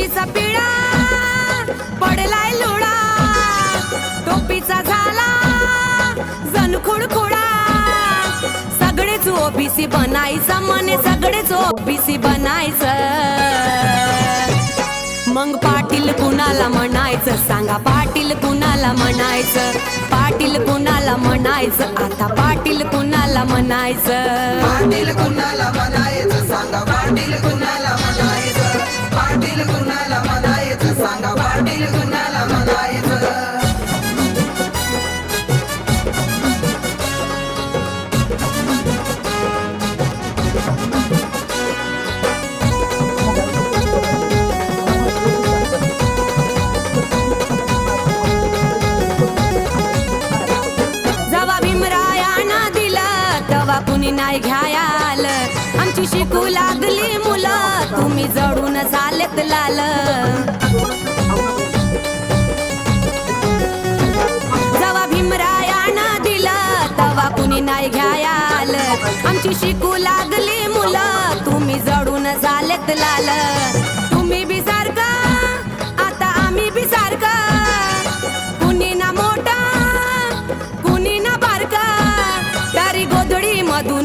मिशीचा पिळा पडलाय लुळा टोपीचा झाला जण खुडखुडा सगळेच ओबीसी बनायचं मने सगळेच ओबीसी बनायचं. मग पाटील कुणाला म्हणायचं? सांगा पाटील कुणाला म्हणायचं? पाटील कुणाला म्हणायचं? आता पाटील कुणाला म्हणायचं? पाटील कुणाला कोणी नाही घ्यायाल. आमची शिकू लागली मुलं तुम्ही जडून झालेत लाल. जवा भीमरायानं दिलं तवा कुणी नाही घ्यायाल. आमची शिकू लागली मुलं तुम्ही जडून झालेत लाल.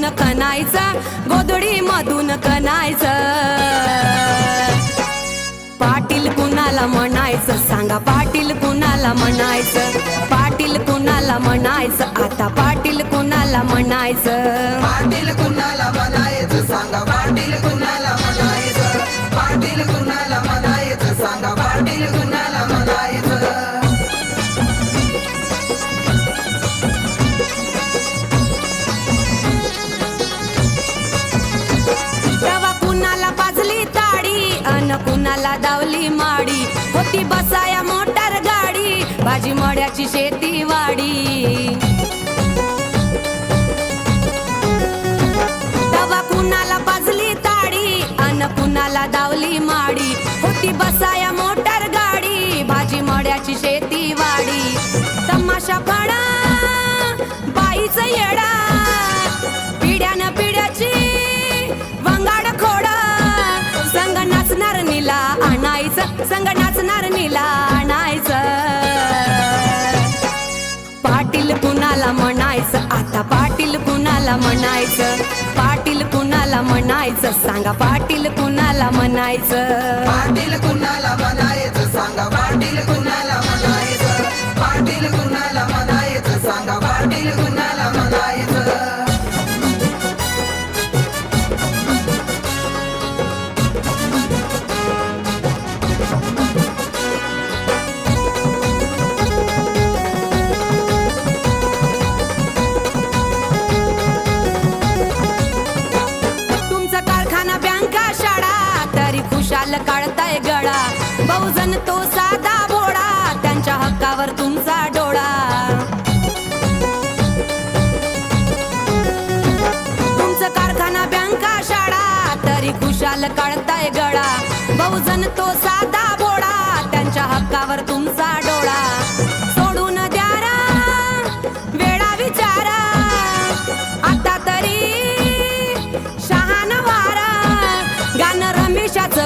मधून कनायचा गोधडी मधून कनायचं पाटील कुणाला म्हणायचं सांगा पाटील कुणाला म्हणायचं. पाटील कुणाला म्हणायचं आता पाटील कुणाला म्हणायचं. पाटील कुणाला म्हणायचं सांगा पाटील कुणाला दावली माडी. होती बसाया मोटार गाडी. भाजी मड्याची शेती वाडी. तवा कुणाला पाजली ताडी. अन कुणाला दावली माडी. होती बसाया मोटार गाडी. भाजी मड्याची शेती वाडी. तमाशा फडा. नाचायचं संग नाचणार नीला आणायचं पाटील कुणाला म्हणायचं? आता पाटील कुणाला म्हणायचं? पाटील कुणाला म्हणायचं? सांगा पाटील कुणाला म्हणायचं? पाटील कुणाला म्हणायचं? सांगा पाटील कुणाला तरी काढताय गळा. बहुजन तो साधा भोळा त्यांच्या हक्कावर तुमचा डोळा. तुमचं कारखाना बँका शाळा तरी खुशाल काढताय गळा. बहुजन तो साधा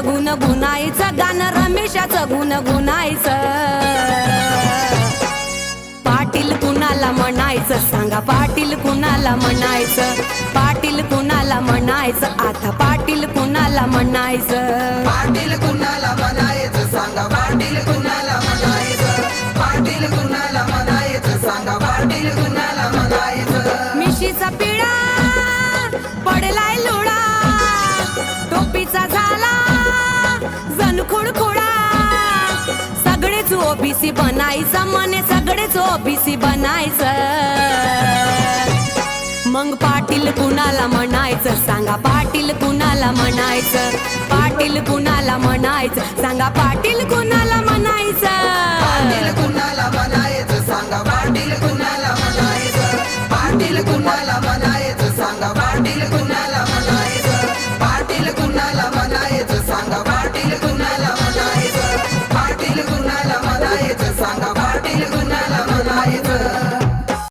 गुण गुणायचं गाणं रमेशाचं गुण गुणायचं पाटील कुणाला म्हणायचं? सांगा पाटील कुणाला म्हणायचं? पाटील कुणाला म्हणायचं? आता पाटील कुणाला म्हणायचं? पाटील कुणा सगळेच ओबीसी बनायचं मने सगळेच ओबीसी बनायचं. मग पाटील कुणाला म्हणायचं? सांगा पाटील कुणाला म्हणायचं? पाटील कुणाला म्हणायचं? सांगा पाटील पाटील कुणाला म्हणायचं?